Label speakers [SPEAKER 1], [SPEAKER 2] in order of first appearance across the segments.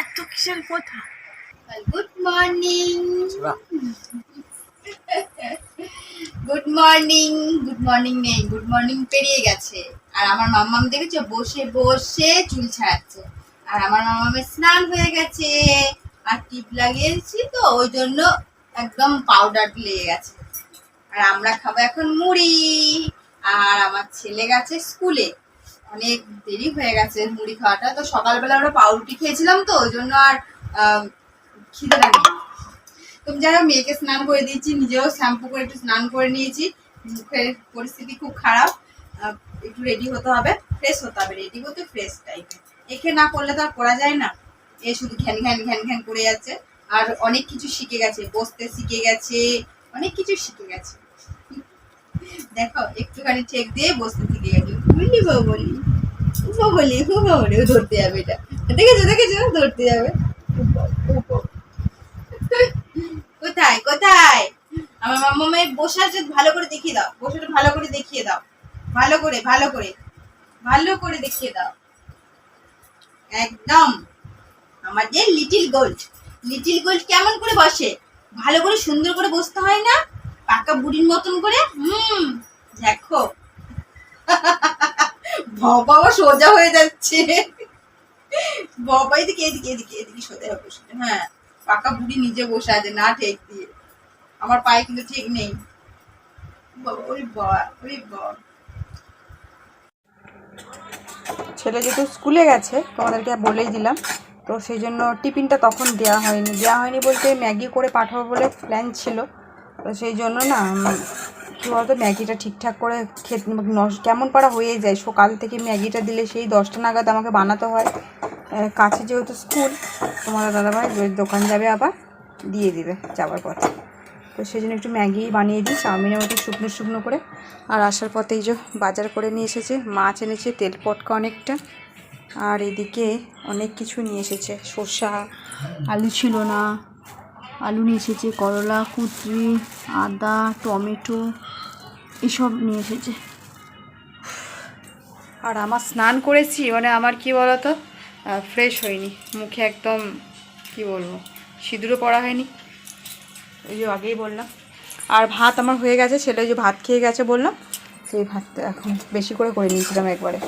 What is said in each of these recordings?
[SPEAKER 1] এত কিসের কথা?
[SPEAKER 2] Good morning good morning good morning নেই গুড মর্নিং পেরিয়ে গেছে। আর আমার মাম্মাম দেখেছ? বসে বসে চুল ছাড়াচ্ছে আর আমার মামামের স্নান হয়ে গেছে। আর টিপ লাগিয়েছি তো ওই জন্য একদম পাউডার লেগে গেছে। আর আমরা খাব এখন মুড়ি। আর আমার ছেলে গেছে স্কুলে। অনেক দেরি হয়ে গেছে মুড়ি খাওয়াটা। তো সকালবেলা আমরা পাউরুটি খেয়েছিলাম তো, ওই জন্য আর খিদে লাগে তুমি যারা মেয়েকে স্নান করে দিয়েছি, নিজেও শ্যাম্পু করে একটু স্নান করে নিয়েছি। মুখের পরিস্থিতি খুব খারাপ। একটু রেডি হতে হবে ফ্রেশ হতে হবে রেডি হতে ফ্রেশ টাইপের একে না করলে তো আর করা যায় না। এ শুধু ঘ্যান ঘ্যান ঘ্যান ঘ্যান করে যাচ্ছে। আর অনেক কিছু শিখে গেছে, বসতে শিখে গেছে, অনেক কিছু শিখে গেছে। দেখো, একটুখানি চেক দিয়ে বসতে শিখে গেছে। বলি বলি বলি বলি ধরতে যাবে এটা। দেখেছ দেখেছ? ধরতে যাবে। কোথায় কোথায়? আমার মাম্মা আছে, ভালো করে দেখিয়ে দাও। বসে ভালো করে দেখিয়ে দাও। ভালো করে ভালো করে ভালো করে দেখিয়ে দাও। একদম। লিটিল গোল্ড লিটিল গোল্ড কেমন করে বসে? ভালো করে সুন্দর করে বসতে হয় না? পাকা বুড়ির মতন করে? হুম, দেখো। বাবা সোজা হয়ে যাচ্ছে। বাবা, এদিকে এদিকে এদিকে এদিকে সোজা হবে। হ্যাঁ পাকা বুড়ি নিজে বসে আছে, না ঠেক দিয়ে। আমার পায়ে কিন্তু ঠিক নেই।
[SPEAKER 3] ছেলে যেহেতু স্কুলে গেছে, তোমাদেরকে বলেই দিলাম। তো সেই জন্য টিফিনটা তখন দেওয়া হয়নি। দেওয়া হয়নি বলতে ম্যাগি করে পাঠাবো বলে প্ল্যান ছিল। সেই জন্য না কী বলতো, ম্যাগিটা ঠিকঠাক করে খেতে কেমন পারা হয়ে যায়। সকাল থেকে ম্যাগিটা দিলে সেই দশটা নাগাদ আমাকে বানাতে হয়। কাছে যেহেতু স্কুল তোমার দাদাভাই দোকান যাবে আবার দিয়ে দিবে যাওয়ার পথে তো সেই জন্য একটু ম্যাগি বানিয়ে দিই, চাউমিনের মতো শুকনো শুকনো করে। আর আসার পথে এই যে বাজার করে নিয়ে এসেছে, মাছ এনেছে, তেল পটকা অনেকটা। আর এদিকে অনেক কিছু নিয়ে এসেছে, শসা, আলু ছিল না আলু নিয়ে এসেছে, করলা কুচি আদা, টমেটো, এসব নিয়ে এসেছে। আর আমার স্নান করেছি মানে আমার কি বলতো ফ্রেশ হয়নি। মুখে একদম, কি বলব সিঁদুরও পড়া হয়নি। ওই যে আগেই বললাম। আর ভাত আমার হয়ে গেছে সেটা ওই যে ভাত খেয়ে গেছে বললাম। সেই ভাতটা এখন বেশি করে করে নিয়েছিলাম একবারে।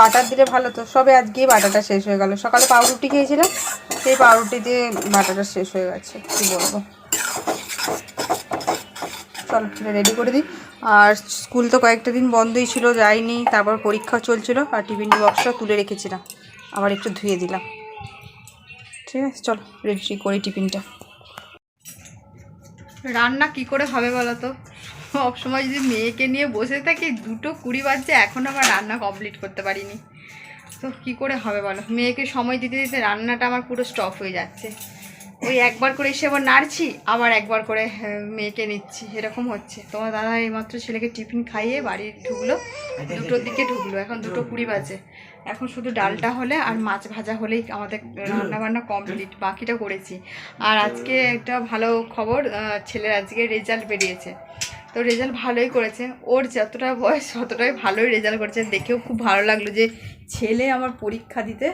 [SPEAKER 3] বাটার দিলে ভালো তো। সবে আজকেই বাটাটা শেষ হয়ে গেল। সকালে পাউরুটি খেয়েছিলাম, সেই পাউরুটি দিয়ে বাটাটা শেষ হয়ে গেছে। কী বলব? চলো রেডি করে দিই। আর স্কুল তো কয়েকটা দিন বন্ধই ছিল, যাইনি। তারপর পরীক্ষা চলছিল আর টিফিন বক্সটা তুলে রেখেছিলাম। আবার একটু ধুয়ে দিলাম। ঠিক আছে, চলো রেডি করি টিফিনটা। রান্না কি করে হবে বলো তো? সবসময় যদি মেয়েকে নিয়ে বসে থাকি দুটো কুড়ি বাজছে এখন আমার রান্না কমপ্লিট করতে পারিনি। তো কি করে হবে বলো? মেয়েকে সময় দিতে দিতে রান্নাটা আমার পুরো স্টপ হয়ে যাচ্ছে। ওই একবার করে এসে আবার নাড়ছি আবার একবার করে হ্যাঁ, মেয়েকে নিচ্ছি। এরকম হচ্ছে। তোমার দাদা এইমাত্র ছেলেকে টিফিন খাইয়ে বাড়ি ঢুকলো দুটোর দিকে ঢুকলো। এখন দুটো কুড়ি বাজে। এখন শুধু ডালটা হলে আর মাছ ভাজা হলেই আমাদের রান্না বান্না কমপ্লিট বাকিটা করেছি। আর আজকে একটা ভালো খবর ছেলের আজকে রেজাল্ট বেরিয়েছে। তো রেজাল্ট ভালোই করেছে। ওর যতটা বয়স, ততটাই ভালোই রেজাল্ট করেছে। দেখেও খুব ভালো লাগল যে ছেলে আমার পরীক্ষা দিতে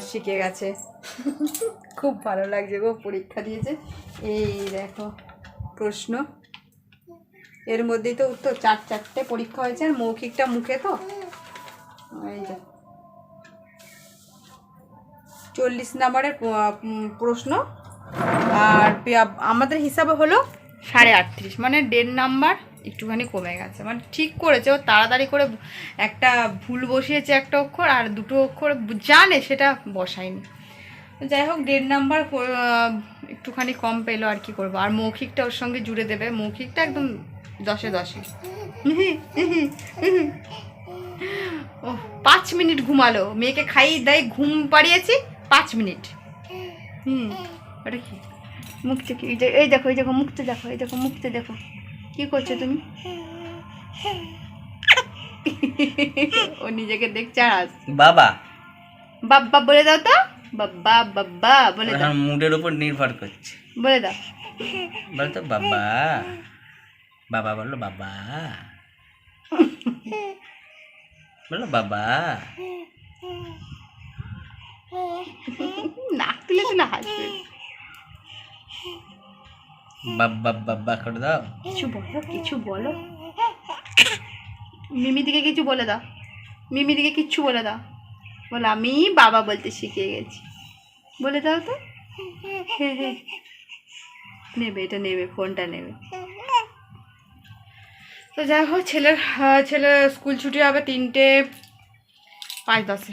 [SPEAKER 3] শিখে গেছে। খুব ভালো লাগছে গো, পরীক্ষা দিয়েছে। এই দেখো, প্রশ্ন। এর মধ্যেই তো উত্তর, চার, চারটে পরীক্ষা হয়েছে, আর মৌখিকটা মুখে তো। এই যে। চল্লিশ নাম্বারের প্রশ্ন। আর আমাদের হিসাবে হলো সাড়ে আটত্রিশ। মানে দেড় নাম্বার একটুখানি কমে গেছে। মানে ঠিক করেছে, ও তাড়াতাড়ি করে একটা ভুল বসিয়েছে একটা অক্ষর আর দুটো অক্ষর জানে সেটা বসায়নি। যাই হোক দেড় নাম্বার একটুখানি কম পেল আর কি করব। আর মৌখিকটা ওর সঙ্গে জুড়ে দেবে। মৌখিকটা একদম দশে দশে। ও পাঁচ মিনিট ঘুমালো। মেয়েকে খাইয়ে দেয়, ঘুম পাড়িয়েছি, পাঁচ মিনিট। হুম, ওটা কি? মুখটা কি এই যে- এই দেখো এই দেখো মুখটা দেখো এই দেখো মুখটা দেখো। কি করছ তুমি? ও নিজেকে দেখছে আর।
[SPEAKER 1] বাবা।
[SPEAKER 3] বাব্বা বলে দাও তো। বাব্বা বাব্বা বলে দাও।
[SPEAKER 1] মুডের উপর নির্ভর করছে।
[SPEAKER 3] বলে দাও।
[SPEAKER 1] বলতো বাবা।
[SPEAKER 4] বাবা বলো বাবা। বলো বাবা।
[SPEAKER 3] নাক তুলে তুলে হাসবে।
[SPEAKER 4] করে দাও।
[SPEAKER 3] কিছু বলো কিছু বলো। মিমি দিকে কিছু বলে দাও। মিমি দিকে কিচ্ছু বলে দাও। বলো, আমি বাবা বলতে শিখে গেছি। বলে দাও তো। নেবে, এটা নেবে, ফোনটা নেবে। তো যাই হোক, ছেলের ছেলের স্কুল ছুটি হবে তিনটে পাঁচ দশে।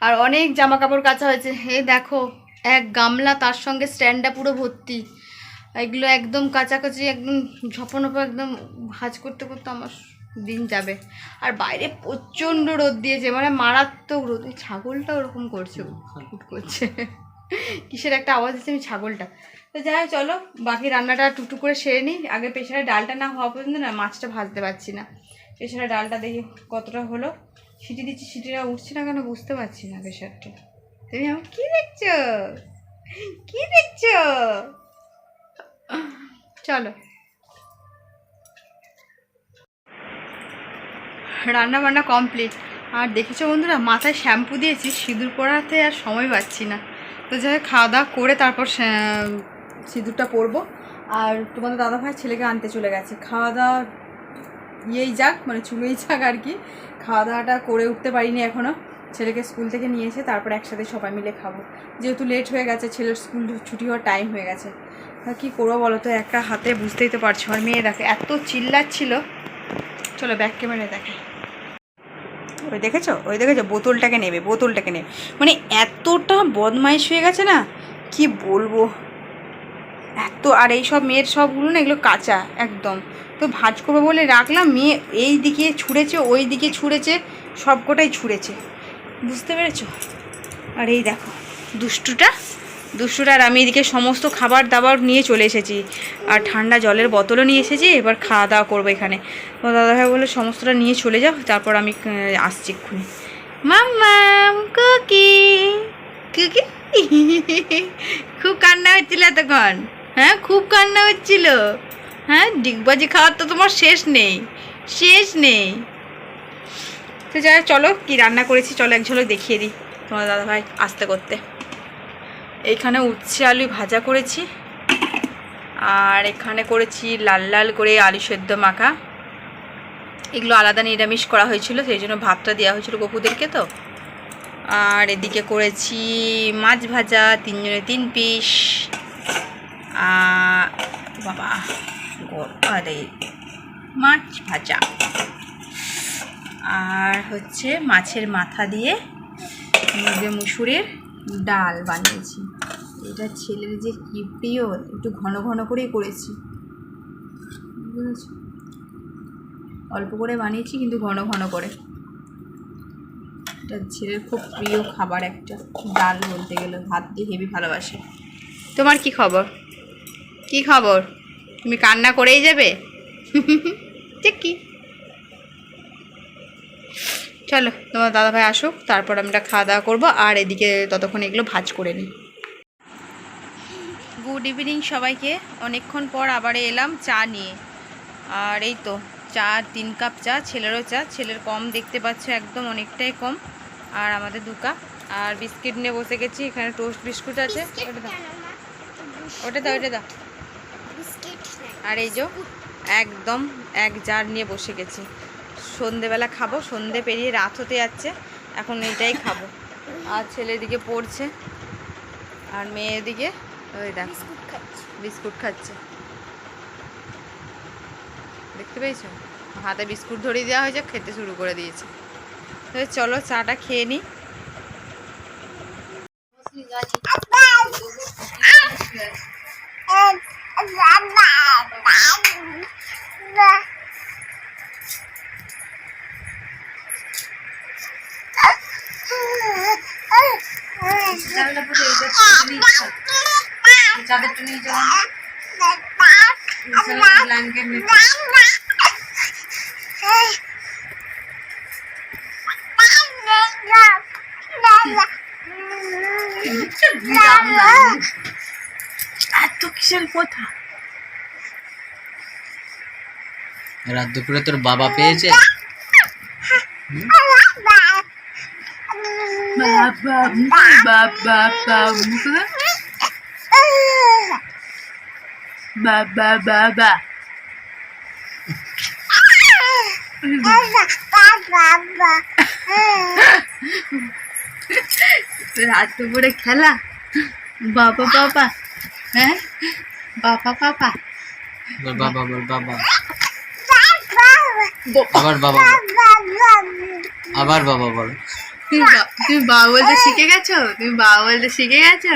[SPEAKER 3] আর অনেক জামা কাপড় কাচা হয়েছে। হে দেখো এক গামলা তার সঙ্গে স্ট্যান্ডটা পুরো ভর্তি। এগুলো একদম কাছাকাছি একদম ঝপনপ একদম ভাজ করতে করতে আমার দিন যাবে। আর বাইরে প্রচণ্ড রোদ দিয়েছে মানে মারাত্মক রোদ। এই ছাগলটা ওরকম করছে করছে। কিসের একটা আওয়াজ হচ্ছে আমি ছাগলটা। তো যাই চলো, বাকি রান্নাটা টুটু করে সেরে নিই। আগে প্রেশারে ডালটা না হওয়া পর্যন্ত না, মাছটা ভাজতে পারছি না। প্রেশারে ডালটা দেখি কতটা হলো। সিটি দিচ্ছি, সিটিটা উঠছে না কেন বুঝতে পারছি না, প্রেশারটা। তুমি আমার কি দেখছ? কি দেখছ? চলো। রান্না বান্না কমপ্লিট আর দেখেছ বন্ধুরা, মাথায় শ্যাম্পু দিয়েছি, সিঁদুর পরাতে আর সময় পাচ্ছি না। তো যাই খাওয়া দাওয়া করে তারপর সিঁদুরটা পরবো। আর তোমাদের দাদাভাই ছেলেকে আনতে চলে গেছে। খাওয়া দাওয়া ইয়েই যাক মানে চুলোই যাক আর কি। খাওয়া দাওয়াটা করে উঠতে পারিনি এখনও ছেলেকে স্কুল থেকে নিয়ে এসে তারপর একসাথে সবাই মিলে খাব। যেহেতু লেট হয়ে গেছে, ছেলের স্কুল ছুটি হওয়ার টাইম হয়ে গেছে। তা কী করব বলো তো? একটা হাতে বুঝতেই তো পারছ আর মেয়ে দেখে। এত চিল্লাচ্ছিল। চলো ব্যাক ক্যামেরায় দেখে। ওই দেখেছ? ওই দেখেছ? বোতলটাকে নেবে বোতলটাকে নেবে। মানে এতটা বদমাইশ হয়ে গেছে না? কি বলব? এত আর এই সব মেয়ের সবগুলো না এগুলো কাঁচা, একদম। তো ভাজ করব বলে রাখলাম। মেয়ে এই দিকে ছুঁড়েছে, ওই দিকে ছুঁড়েছে, সবকটাই ছুঁড়েছে। বুঝতে পেরেছ? আর এই দেখো, দুষ্টুটা দুষ্টুটা আর আমি এদিকে সমস্ত খাবার দাবার নিয়ে চলে এসেছি। আর ঠান্ডা জলের বোতলও নিয়ে এসেছি, এবার খাওয়া দাওয়া করব এখানে। তো দাদাভাই বলে সমস্তটা নিয়ে চলে যাও, তারপর আমি আসছি এক্ষুনি। মাম্মাম কুকি। কুকি? খুব কান্না হচ্ছিল এতক্ষণ। হ্যাঁ খুব কান্না হচ্ছিল। হ্যাঁ ডিগবাজি খাওয়ার তো তোমার শেষ নেই শেষ নেই। তো যাই চলো কি রান্না করেছি, চলো এক ঝলক দেখিয়ে দিই তোমার দাদাভাই আস্তে করতে। এইখানে উচ্ছে আলু ভাজা করেছি, আর এখানে করেছি লাল লাল করে আলু সেদ্ধ মাখা। এগুলো আলাদা নিরামিষ করা হয়েছিল, সেই জন্য ভাতটা দেওয়া হয়েছিল গপুদেরকে তো। আর এদিকে করেছি মাছ ভাজা, তিনজনে তিন পিস। বাবা আরে, মাছ ভাজা। আর হচ্ছে মাছের মাথা দিয়ে মুরগে মুসুরের ডাল বানিয়েছি। এটা ছেলের যে কি প্রিয়, একটু ঘন ঘন করেই করেছি। অল্প করে বানিয়েছি, কিন্তু ঘন ঘন করে। এটা ছেলের খুব প্রিয় খাবার একটা, ডাল বলতে গেলে, ভাত দিয়ে হেভি ভালোবাসে। তোমার কি খবর? কি খবর? তুমি কান্না করেই যাবে? ঠিক কি? চলো তোমার দাদাভাই আসুক তারপর আমরা খাওয়া দাওয়া করব আর এদিকে ততক্ষণ এগুলো ভাজ করে নিই। গুড ইভিনিং সবাইকে। অনেকক্ষণ পর আবার এলাম চা নিয়ে। আর এই তো চা তিন কাপ চা ছেলেরও চা ছেলের কম দেখতে পাচ্ছ একদম অনেকটাই কম। আর আমাদের দু কাপ। আর বিস্কিট নিয়ে বসে গেছি এখানে টোস্ট বিস্কুট আছে। ওটা দাও। ওটা দাও ওটা দাও। আর এই যে একদম এক জার নিয়ে বসে গেছি। সন্ধেবেলা খাব সন্ধে পেরিয়ে রাত হতে যাচ্ছে এখন এটাই খাব আর ছেলের দিকে পড়ছে আর মেয়ের দিকে ওই দেখো বিস্কুট খাচ্ছে দেখতে পেয়েছ হাতে বিস্কুট ধরিয়ে দেওয়া হয়েছে খেতে শুরু করে দিয়েছে তো চলো চাটা খেয়ে নিই চাদরটা নিয়ে যাও। ব্ল্যাঙ্কেট
[SPEAKER 1] এত কিসের কথা?
[SPEAKER 4] রাত দুপুরে তোর বাবা পেয়েছে?
[SPEAKER 1] বাবা বাবা বাবা। বাবা বাবা রাত দুপুরে খেলা বাবা। বাবা হ্যাঁ বাবা বাবা
[SPEAKER 4] বল বাবা বাবা আবার বাবা। আবার বাবা বল।
[SPEAKER 1] তুমি তুমি বাবা বলতে শিখে গেছো? তুমি বাবা বলতে শিখে গেছো?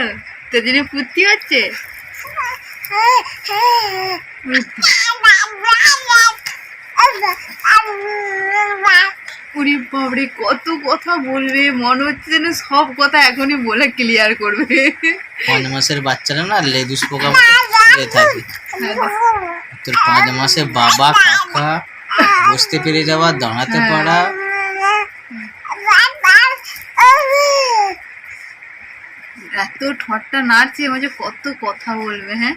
[SPEAKER 1] তোর জন্য ফুর্তি হচ্ছে? উনি বাবরে কত কথা বলবে? মনে হচ্ছে যেন সব কথা এখনই বলে ক্লিয়ার করবে।
[SPEAKER 4] পাঁচ মাসের বাচ্চারা না লেদুস পোকা থাকে। তোর পাঁচ মাসে বাবা, কাকা, বসতে পেরে যাওয়া, দাঁড়াতে পারা
[SPEAKER 1] এত ঠটটা নাড়ছে মাঝে কত কথা বলবে হ্যাঁ।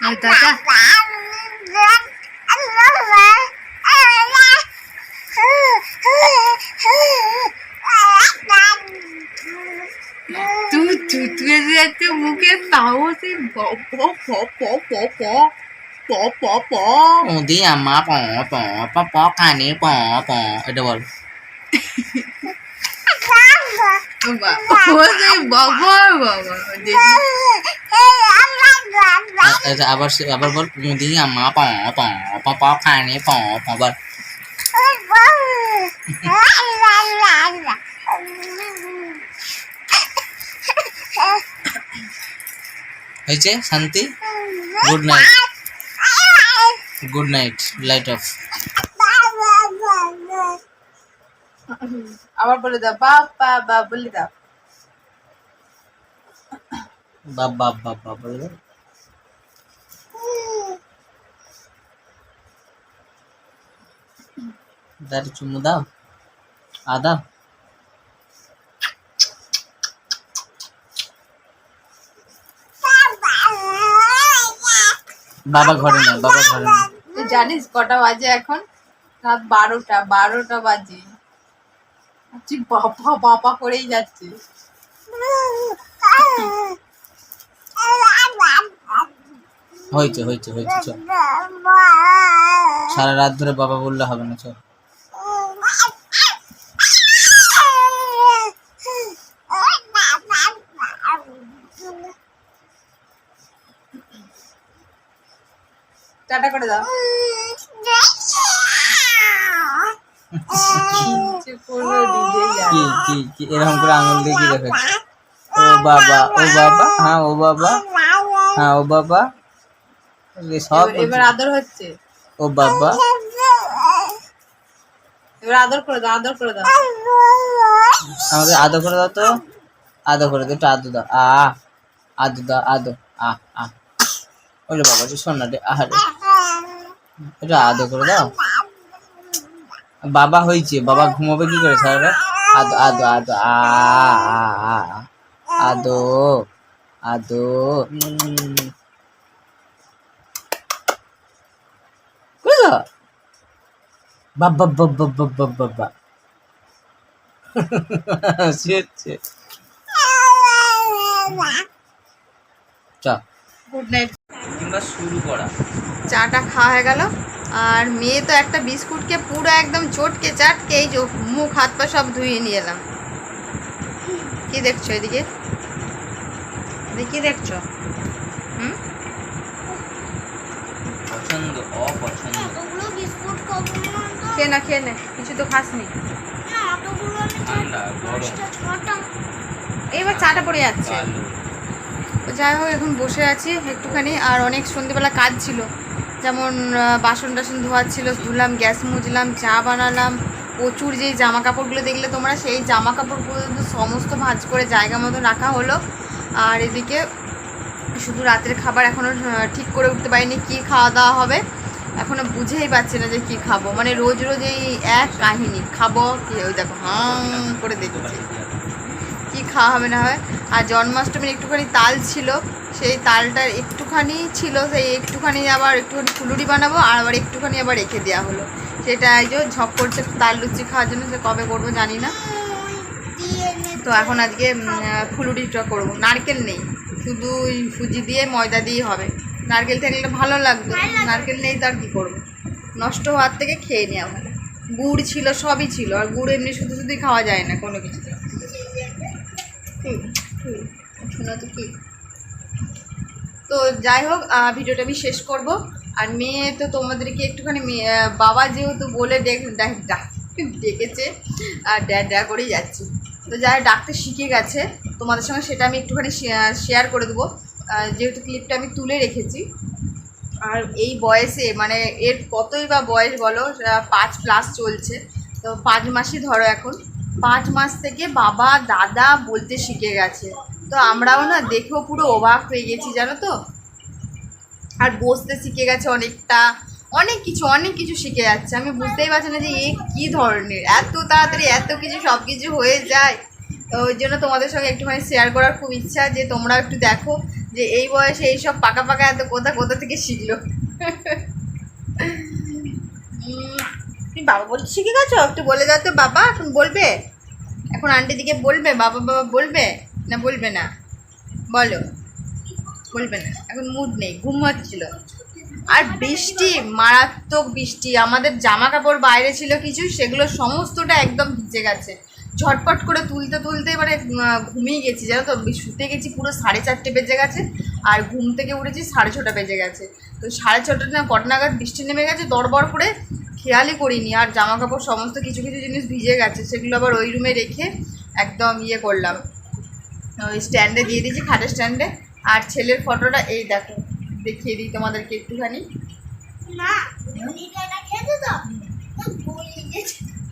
[SPEAKER 1] আর দাদা ป๋ป๋ป๋ป๋ดีอ่ะมาป๋อป๋อป๋อ
[SPEAKER 4] ป๋อการนี้ป๋อป๋อเดี๋
[SPEAKER 1] ยวบ้าว่า
[SPEAKER 4] จะบอกว่าว่าเดี๋ยวเอออาบัสอาบัสบอกดีอ่ะมาป๋อป๋อป๋อป๋อการนี้ป๋อป๋อบัส হয়েছে শান্তি good night good night light off
[SPEAKER 1] আবার বলে দাও বাপ বা বা বলে দাও
[SPEAKER 4] বাপ বাপ বাপ বাপ বলে দাও দাঁড়ি চুমু দাও আদা বাবা ঘরে না বাবা ঘরে না
[SPEAKER 1] তুই জানিস কটা বাজে এখন? রাত বারোটা বারোটা বাজে। তুই বাবা বাবা করেই যাচ্ছে
[SPEAKER 4] হয়েছে হয়েছে হয়েছে চল। সারা রাত ধরে বাবা বললে হবে না চল।
[SPEAKER 1] টাটা করে দাও।
[SPEAKER 4] কি কি কি এরকম করে আঙুল দিয়ে কি দেখাচ্ছে? ও বাবা ও বাবা হ্যাঁ ও বাবা হ্যাঁ ও বাবা। সব
[SPEAKER 1] এবার- আদর হচ্ছে।
[SPEAKER 4] ও বাবা।
[SPEAKER 1] এবার আদর করে দাও আদর করে দাও।
[SPEAKER 4] আমাকে আদো করে দাও তো। আদো করে দাও একটু আদো দাও। আ আদো দাও আদো আ আ ওরে বাবা তুই শোন না রে আহারে একটু আদো করে দাও বাবা হয়েছে, বাবা ঘুমাবে কি করে সারা? আদো আদো আদো, আ। আদো আদো। বাবা বাবা
[SPEAKER 1] গুড নাইট
[SPEAKER 4] কিংবা শুরু করা।
[SPEAKER 3] চাটা খাওয়া হয়ে গেল। আর মেয়ে তো একটা বিস্কুটকে পুরো একদম চটকে চাটকে এই মুখ হাত পা সব ধুয়ে নিয়ে এলাম। কি দেখছ এদিকে? কি দেখছ? হুম?
[SPEAKER 4] পছন্দ অপছন্দ।
[SPEAKER 3] খেয়ে না খেয়ে নে কিছু তো খাসনি। এবার চাটা পড়ে যাচ্ছে। যাই হোক, এখন বসে আছি একটুখানি, আর অনেক সন্ধেবেলা কাজ ছিল। যেমন বাসন টাসন ধোয়ার ছিল, ধুলাম, গ্যাস মুজলাম চা বানালাম। প্রচুর যেই জামা কাপড়গুলো দেখলে তোমরা, সেই জামা কাপড়গুলো সমস্ত ভাঁজ করে জায়গা মতো রাখা হলো। আর এদিকে শুধু রাতের খাবার এখনও ঠিক করে উঠতে পারিনি কী খাওয়া দাওয়া হবে। এখনও বুঝেই পাচ্ছি না যে কী খাব। মানে রোজ রোজ এই এক কাহিনী, খাব কি? ওই দেখো হাঁ করে দেখছি। খাওয়া হবে না হয়। আর জন্মাষ্টমীর একটুখানি তাল ছিল, সেই তালটার একটুখানি ছিল, সেই একটুখানি আবার একটুখানি ফুলুরি বানাবো, আর আবার একটুখানি আবার রেখে দেওয়া হলো। সেটা এই যে ঝক করছে তাল লুচি খাওয়ার জন্য, সে কবে করব জানি না। তো এখন আজকে ফুলুরিটা করব। নারকেল নেই, শুধু সুজি দিয়ে ময়দা দিয়েই হবে। নারকেল থাকলে ভালো লাগতো, নারকেল নেই তার কী করব? নষ্ট হওয়ার থেকে খেয়ে নেওয়া ভালো গুড় ছিল, সবই ছিল, আর গুড় এমনি শুধু শুধুই খাওয়া যায় না কোনো কিছু শোনা তো কি? তো যাই হোক ভিডিওটা আমি শেষ করব। আর মেয়ে তো তোমাদেরকে একটুখানি বাবা যেহেতু বলে ডেক ডাক- ডাক- ডেকেছে, আর ড্যা ড্যা করেই যাচ্ছি। তো যারা ডাকতে শিখে গেছে, তোমাদের সঙ্গে সেটা আমি একটুখানি শেয়ার করে দেবো। যেহেতু ক্লিপটা আমি তুলে রেখেছি। আর এই বয়সে মানে এর কতই বা বয়স বলো পাঁচ প্লাস চলছে। তো পাঁচ মাসই ধরো এখন। পাঁচ মাস থেকে বাবা, দাদা বলতে শিখে গেছে। তো আমরাও না দেখেও পুরো অবাক হয়ে গেছি, জানো তো? আর বসতে শিখে গেছে অনেকটা। অনেক কিছু অনেক কিছু শিখে যাচ্ছে। আমি বুঝতেই পারছি না যে এ কী ধরনের? এত তাড়াতাড়ি এত কিছু সব কিছু হয়ে যায়। ওই জন্য তোমাদের সঙ্গে একটুখানি শেয়ার করার খুব ইচ্ছা যে তোমরা একটু দেখো যে এই বয়সে এইসব পাকা পাকা এত কোথা কোথা থেকে শিখলো। তুমি বাবা বলতে শিখে গেছো একটু বলে দাও তো, বাবা, এখন বলবে? এখন আন্টি দিকে বলবে, বাবা বাবা বলবে? না বলবে না। বলো। বলবে না। এখন মুড নেই, ঘুম হচ্ছিল। আর বৃষ্টি, মারাত্মক বৃষ্টি, আমাদের জামা কাপড় বাইরে ছিল কিছু, সেগুলো সমস্তটা একদম ভিজে গেছে। ঝটপট করে তুলতে তুলতে মানে ঘুমিয়ে গেছি, জানো তো? শুতে গেছি পুরো সাড়ে চারটে বেজে গেছে, আর ঘুম থেকে উঠেছি সাড়ে ছটা বেজে গেছে। তো সাড়ে ছটা না, কটা নাগাদ বৃষ্টি নেমে গেছে দরবর করে খেয়ালই করিনি। আর জামা কাপড় সমস্ত কিছু কিছু জিনিস ভিজে গেছে সেগুলো আবার ওই রুমে রেখে একদম ইয়ে করলাম। ওই স্ট্যান্ডে দিয়ে দিয়েছি খাটের স্ট্যান্ডে আর ছেলের ফটোটা এই দেখো দেখিয়ে দিই তোমাদেরকে একটুখানি।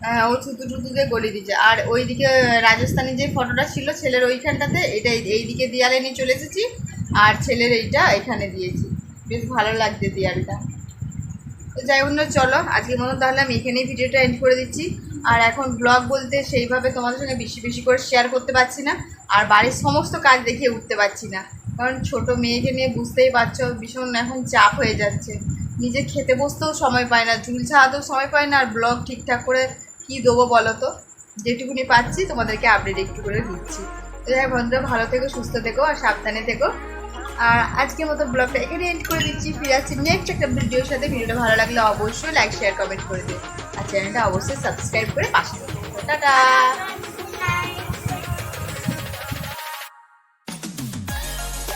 [SPEAKER 3] হ্যাঁ ও থুতু টুতু দিয়ে গলি দিচ্ছে আর ওইদিকে রাজস্থানি যে ফটোটা ছিল ছেলের ওইখানটাতে এটা এই- এইদিকে দেয়ালে নিয়ে চলে এসেছি। আর ছেলের এইটা এখানে দিয়েছি। বেশ ভালো লাগছে দেয়ালটা। তো যাই না, চলো, আজকের মতো তাহলে আমি এখানেই ভিডিওটা এন্ড করে দিচ্ছি। আর এখন ব্লগ বলতে সেইভাবে তোমাদের সঙ্গে বেশি বেশি করে শেয়ার করতে পারছি না, আর বাড়ির সমস্ত কাজ দেখিয়ে উঠতে পারছি না। কারণ ছোট মেয়েকে নিয়ে বুঝতেই পারছ, ভীষণ এখন চাপ হয়ে যাচ্ছে। নিজে খেতে বসতেও সময় পায় না চুল ছাড়াতেও সময় পায় না, আর ব্লগ ঠিকঠাক করে কী দেবো বলো তো? যেটুকুনি পাচ্ছি, তোমাদেরকে আপডেট একটু করে দিচ্ছি। তো যাই বন্ধুরা, ভালো থেকো, সুস্থ থেকো, আর সাবধানে থেকো। আর আজকের মতো ব্লগটা এখানে এন্ড করে দিচ্ছি। ফিরে আসছি নেক্সট একটা ভিডিওর সাথে। ভিডিওটা ভালো লাগলে অবশ্যই লাইক শেয়ার কমেন্ট করে দিন আর চ্যানেলটা অবশ্যই সাবস্ক্রাইব করে পাশে টাটা!